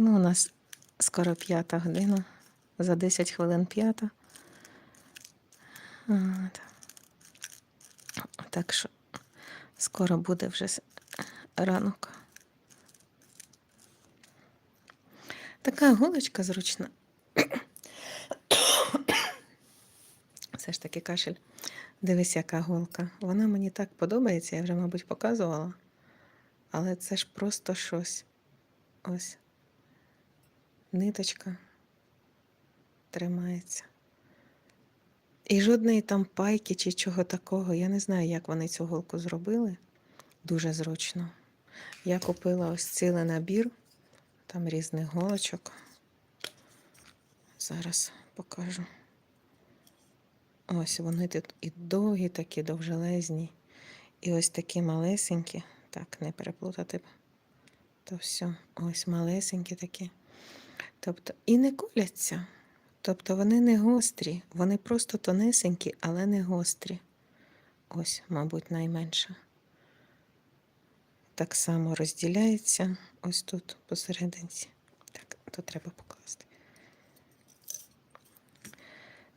Ну, у нас скоро п'ята година. За 10 хвилин п'ята. Так що скоро буде вже ранок. Така голочка зручна. Все ж таки кашель. Дивись, яка голка. Вона мені так подобається, я вже, мабуть, показувала. Але це ж просто щось. Ось. Ниточка тримається. І жодної там пайки чи чого такого. Я не знаю, як вони цю голку зробили. Дуже зручно. Я купила ось цілий набір, там різних голочок. Зараз покажу. Ось вони тут і довгі, такі довжелезні, і ось такі малесенькі. Так, не переплутати. То все, ось малесенькі такі. Тобто, і не коляться. Тобто вони не гострі, вони просто тонесенькі, але не гострі. Ось, мабуть, найменша. Так само розділяється ось тут посерединці. Так, то треба покласти.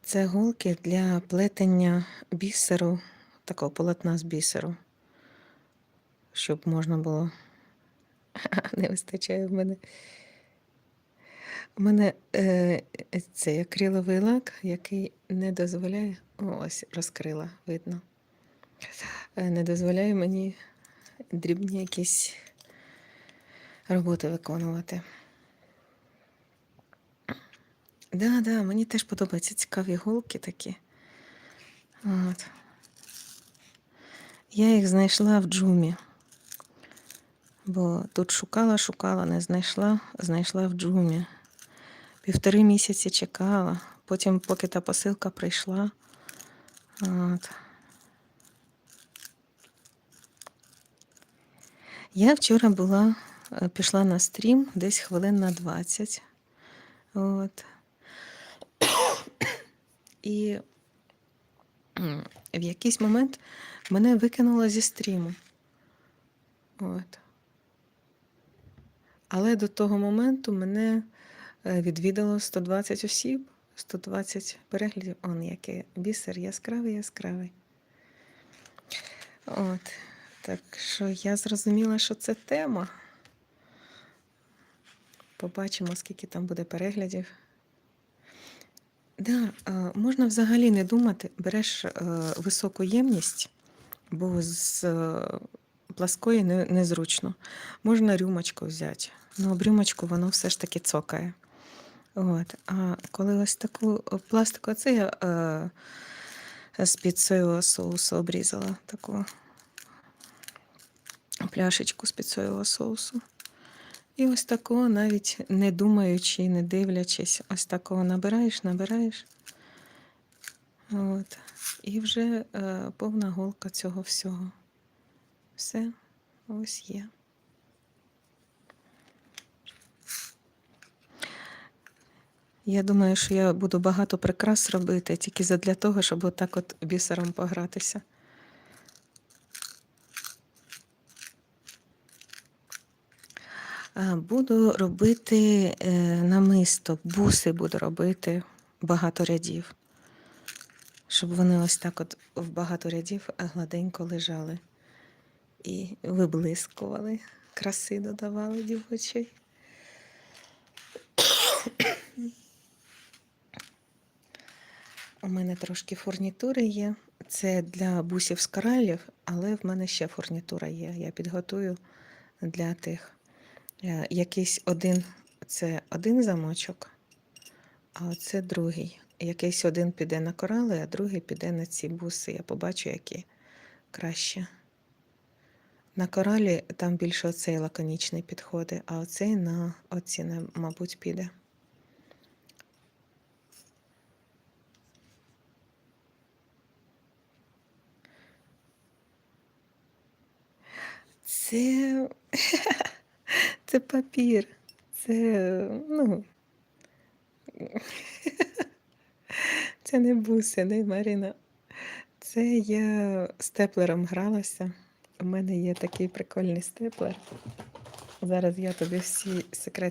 Це голки для плетення бісеру, такого полотна з бісеру, щоб можна було. Не вистачає в мене. У мене е, цей акриловий лак, який не дозволяє. Ось розкрила, видно. Е, не дозволяє мені дрібні якісь роботи виконувати. Да, да, мені теж подобаються цікаві голки такі. От. Я їх знайшла в джумі. Бо тут шукала, шукала, не знайшла, знайшла в джумі. Півтори місяці чекала, потім, поки та посилка прийшла. От. Я вчора була, е, пішла на стрім десь хвилин на 20. От. І в якийсь момент мене викинуло зі стріму. От. Але до того моменту мене відвідало 120 осіб, 120 переглядів. Он який бісер яскравий, яскравий. От. Так що я зрозуміла, що це тема. Побачимо, скільки там буде переглядів. Да, е, можна взагалі не думати, береш е, високу ємність, бо з е, пласкої незручно. Можна рюмочку взяти. Ну, об рюмочку воно все ж таки цокає. От. А коли ось таку пластику, це я е, з-під соєвого соусу обрізала таку пляшечку з-під соєвого соусу. І ось такого, навіть не думаючи, не дивлячись, ось такого набираєш, набираєш. От. І вже е, повна голка цього всього. Все, ось є. Я думаю, що я буду багато прикрас робити тільки задля того, щоб отак от бісером погратися. Буду робити е, намисто, буси буду робити багато рядів, щоб вони ось так от в багато рядів гладенько лежали і виблискували, краси додавали дівочий. У мене трошки фурнітури є. Це для бусів з коралів, але в мене ще фурнітура є. Я підготую для тих. Е, Якийсь один це один замочок, а оце другий. Якийсь один піде на корали, а другий піде на ці буси. Я побачу, які краще. На коралі там більше оцей лаконічний підходить, а оцей на оці, мабуть, піде. Це, це папір. Це, ну, це не буси, не Марина. Це я степлером гралася. У мене є такий прикольний степлер. Зараз я тобі всі секрети.